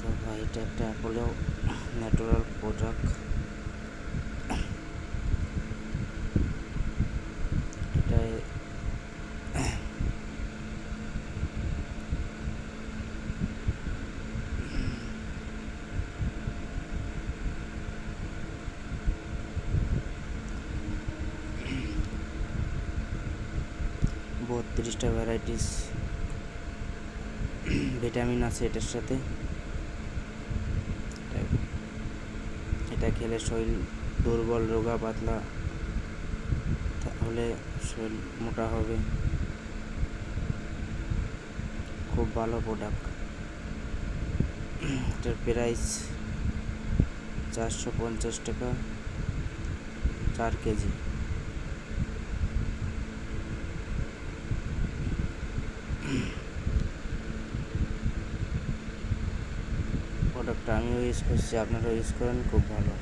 তো এটা একটা অ্যাপোলো ন্যাচারাল প্রোডাক্ট বত্রিশটা ভ্যারাইটিস ভিটামিন আছে এটার সাথে এটা- এটা খেলে শরীর দুর্বল, রোগা, পাতলা, তাহলে শরীর মোটা হবে। খুব ভালো প্রোডাক্ট এটার প্রাইস চারশো পঞ্চাশ টাকা, চার কেজি। প্রোডাক্টটা আমিও ইউজ করছি আপনারাও ইউজ করেন খুব ভালো।